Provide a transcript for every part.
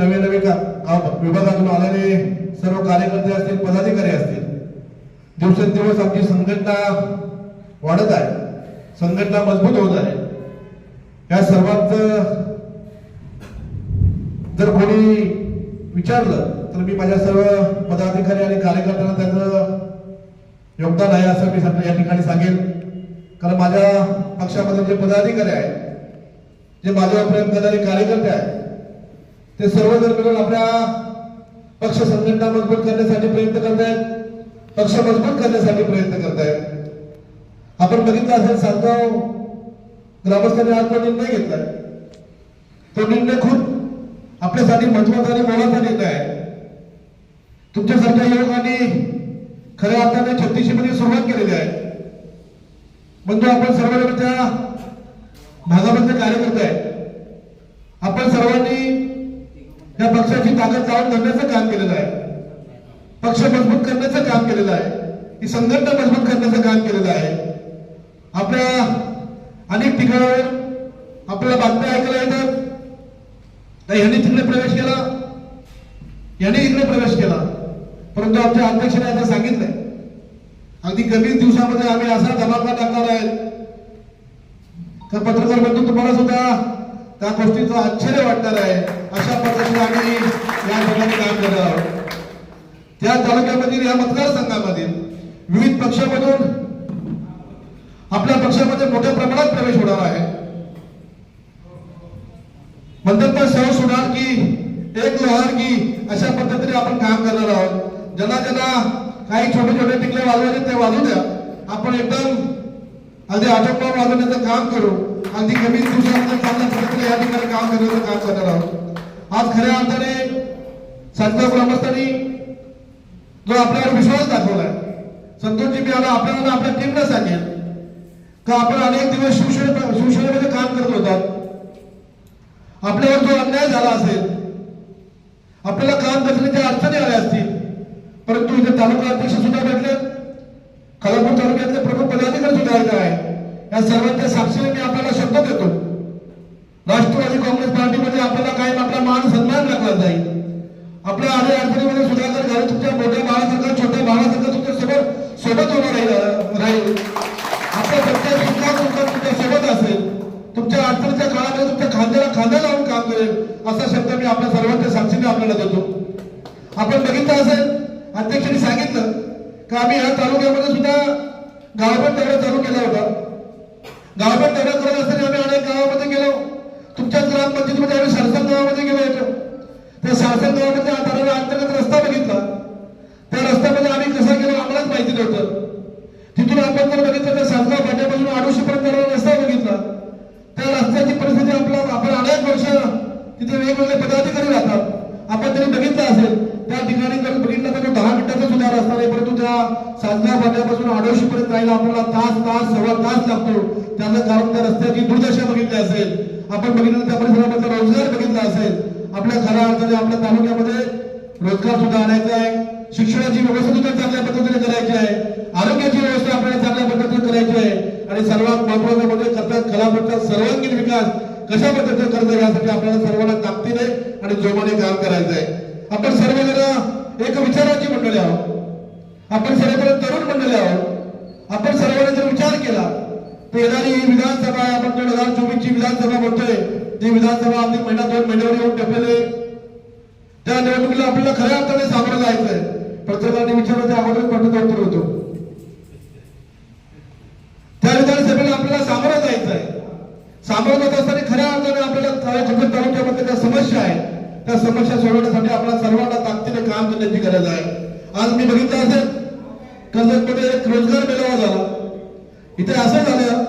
नवे नवे विभागातून आलेले सर्व कार्यकर्ते असतील पदाधिकारी असतील दिवसेंदिवस आमची संघटना वाढत आहे संघटना मजबूत होत आहे. या सर्वांचं जर कोणी विचारलं तर मी माझ्या सर्व पदाधिकारी आणि कार्यकर्त्यांना त्याचं योगदान आहे असं मी या ठिकाणी सांगेन. कारण माझ्या पक्षामध्ये जे पदाधिकारी आहेत जे माझ्यावर प्रेम करणारे कार्यकर्ते आहेत ते सर्व जण मिळून आपल्या पक्ष संघटना मजबूत करण्यासाठी प्रयत्न करतायत. पक्ष मजबूत करण्यासाठी प्रयत्न करतायत. आपण बघितलं असेल सातगाव ग्रामस्थांनी आज तो निर्णय घेतलाय. तो निर्णय खूप आपल्यासाठी महत्त्वाचा आणि मोलाचा निर्णय आहे. तुमच्यासारख्या युवकांनी खऱ्या अर्थाने छत्तीसशे सुरुवात केलेली आहे. म्हणजे आपण सर्वजण त्या भागामधले कार्यकर्ते आहेत आपण सर्वांनी या ताकद जाऊन करण्याचं काम केलेलं आहे. पक्ष मजबूत करण्याचं काम केलेलं आहे. ही संघटना मजबूत करण्याचं काम केलेलं आहे. आपल्या अनेक ठिकाणावर आपल्याला बातम्या ऐकायला येतात. तर यांनी तिकडे प्रवेश केला. यांनी इकडे प्रवेश केला. परंतु आमच्या अध्यक्षाने आता सांगितलंय. अगदी कमी दिवसामध्ये आम्ही असा धमाका टाकणार आहे. तर पत्रकार बंधू तुम्हाला सुद्धा त्या गोष्टीचं आश्चर्य वाटणार आहे. अशा पद्धतीने आम्ही या ठिकाणी काम करणार आहोत. त्या तालुक्यामधील या मतदारसंघामधील विविध पक्षामधून आपल्या पक्षामध्ये मोठ्या प्रमाणात प्रवेश होणार आहे. म्हणतात ना सह की एक लोहार की अशा पद्धतीने आपण काम करणार आहोत. ज्यांना ज्यांना काही छोटे छोटे टिकले वाजवायचे ते वाजू द्या. आपण एकदम अगदी आटोपा वाजवण्याचं काम करू. अगदी कमी दिवसामध्ये या ठिकाणी काम करण्याचं काम करणार आहोत. आज खऱ्या अर्थाने संत ग्रामस्थांनी जो आपल्यावर विश्वास दाखवलाय संतोषजी मी आला आपल्याला आपल्या टीमला सांगेन का आपण अनेक दिवस शिवसेने शिवसेनेमध्ये काम करत होतात. आपल्यावर जो अन्याय झाला असेल आपल्याला काम करण्याच्या अडचणी आल्या असतील परंतु इथे तालुका अध्यक्ष सुद्धा भेटले खालापूर तालुक्यातले प्रमुख पदाधिकारी सुद्धा इथे आहे या सर्वांच्या साक्षीने मी आपल्याला शब्द देतो. राष्ट्रवादी काँग्रेस पार्टीमध्ये आपल्याला कायम आपला मान सन्मान राखला जाईल. आपल्या आधी अडचणीमध्ये सुधाकर झाले तुमच्या मोठ्या बाळासारखा छोट्या बाळासारखा तुमच्यासोबत सोबत उभं राहील राहील. आपल्या प्रत्येक सुखात दुःखात तुमच्यासोबत असेल. तुमच्या अडचणीच्या काळामध्ये तुमच्या खांद्याला खांदा लावून काम करेल असा शब्द मी आपल्या सर्वांच्या साक्षीने आपल्याला देतो. आपण बघितलं असेल अध्यक्षांनी सांगितलं का आम्ही या तालुक्यामध्ये सुद्धा गावभर दौरा चालू केला होता. गावभर दौरा करत असताना आम्ही अनेक गावामध्ये गेलो. तुमच्याच ग्रामपंचायतीमध्ये आम्ही सरसंग गावामध्ये गेलो होतो. त्या सरसंग गावामध्ये आता अंतर्गत रस्ता बघितला. त्या रस्त्यामध्ये आम्ही कसं गेलो आम्हालाच माहिती नव्हतं. तिथून आपण जर बघितलं तर सासगाव फाट्यापासून आडोशी पर्यंत रस्ता बघितला. त्या रस्त्याची परिस्थिती आपला आपण अनेक वर्ष तिथे वेगवेगळे पदाधिकारी राहतात. आपण त्यांनी बघितलं असेल. ठिकाणी जर बघितलं तर दहा मिनिटाचा सुद्धा रस्ता नाही परंतु त्या सासगाव फाट्यापासून आडोशी पर्यंत जायला आपल्याला तास तास सव्वा तास लागतो. त्याचं कारण त्या रस्त्याची दुर्दशा बघितली असेल. आपण बघितलं त्या परिसरामध्ये रोजगार बघितला असेल. आपल्या खऱ्या अर्थाने आपल्या तालुक्यामध्ये रोजगार सुद्धा आणायचा आहे. शिक्षणाची व्यवस्था सुद्धा चांगल्या पद्धतीने करायची आहे. आरोग्याची व्यवस्था आपल्याला चांगल्या पद्धतीने करायची आहे. आणि सर्वात महत्वाचं म्हणजे कथक कलापटचा सर्वांगीण विकास कशा पद्धतीने करता यासाठी आपल्याला सर्वांना ताकदीने आणि जोमाने काम करायचं आहे. आपण सर्वजण एक विचाराची मंडळी आहोत. आपण सर्वजण तरुण मंडळी आहोत. आपण सर्वांनी जर विचार केला तर येणारी ही विधानसभा आपण दोन हजार चोवीस ची विधानसभा म्हणतोय. ती विधानसभा आपली महिना दोन महिन्यावर येऊन टपलेले त्या निवडणुकीला आपल्याला खऱ्या अर्थाने सामोरं जायचंय. प्रत्येकाने विचारायच्या अगोदर प्रश्नोत्तर होतो त्या विधानसभेला आपल्याला सामोरं जायचं आहे सामोरं जात असताना खऱ्या अर्थाने आपल्याला त्या जगत तालुक्यामध्ये ज्या समस्या आहेत त्या समस्या सोडवण्यासाठी आपल्या सर्वांना ताकदीने काम करण्याची गरज आहे. आज मी बघितलं असेल कर्जतमध्ये एक रोजगार मेळावा झाला. इथे असं झालं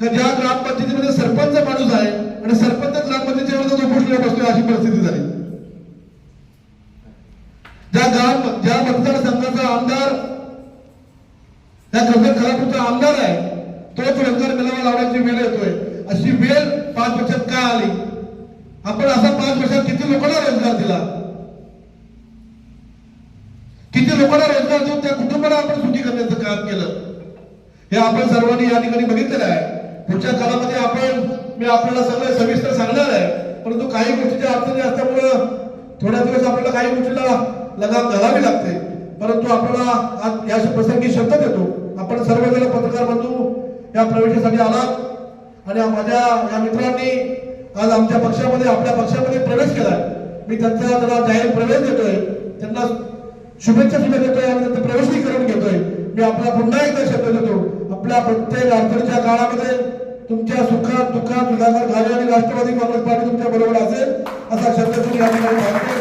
का ज्या ग्रामपंचायतीमध्ये सरपंच माणूस आहे आणि सरपंच ग्रामपंचायतीच्या विरोधात उपोषणाला बसतोय अशी परिस्थिती झाली. ज्या ग्राम ज्या मतदारसंघाचा आमदार त्या कर्जत खरापूरचा आमदार आहे तोच रोजगार मेळावा लावण्याची वेळ येतोय. अशी वेळ पाच वर्षात का आली? आपण असा पाच वर्षात किती लोकांना रोजगार दिला? किती लोकांना रोजगार देऊन त्या कुटुंबाला आपण सुटी करण्याचं काम केलं? हे आपण सर्वांनी या ठिकाणी बघितलेलं आहे. पुढच्या काळामध्ये आपण मी आपल्याला सगळं सविस्तर सांगणार आहे. परंतु काही गोष्टीच्या अडचणी असल्यामुळं थोड्या दिवस आपल्याला काही गोष्टीला लगाम घालावी लागते. परंतु आपल्याला आज या प्रसंगी शब्द देतो. आपण सर्वजण पत्रकार बंधू या प्रवेशासाठी आलात. आणि माझ्या या मित्रांनी आज आमच्या पक्षामध्ये आपल्या पक्षामध्ये प्रवेश केलाय. मी त्यांचा त्याला जाहीर प्रवेश देतोय. त्यांना शुभेच्छा सुद्धा देतोय आणि त्यांचं प्रवेशही करून घेतोय. मी आपला पुन्हा एकदा शब्द देतो. आपल्या प्रत्येक अडचणीच्या काळामध्ये तुमच्या सुखात दुःखात सुधाकर घाले आणि राष्ट्रवादी काँग्रेस पार्टी तुमच्या बरोबर असेल असा शब्द तुम्ही या ठिकाणी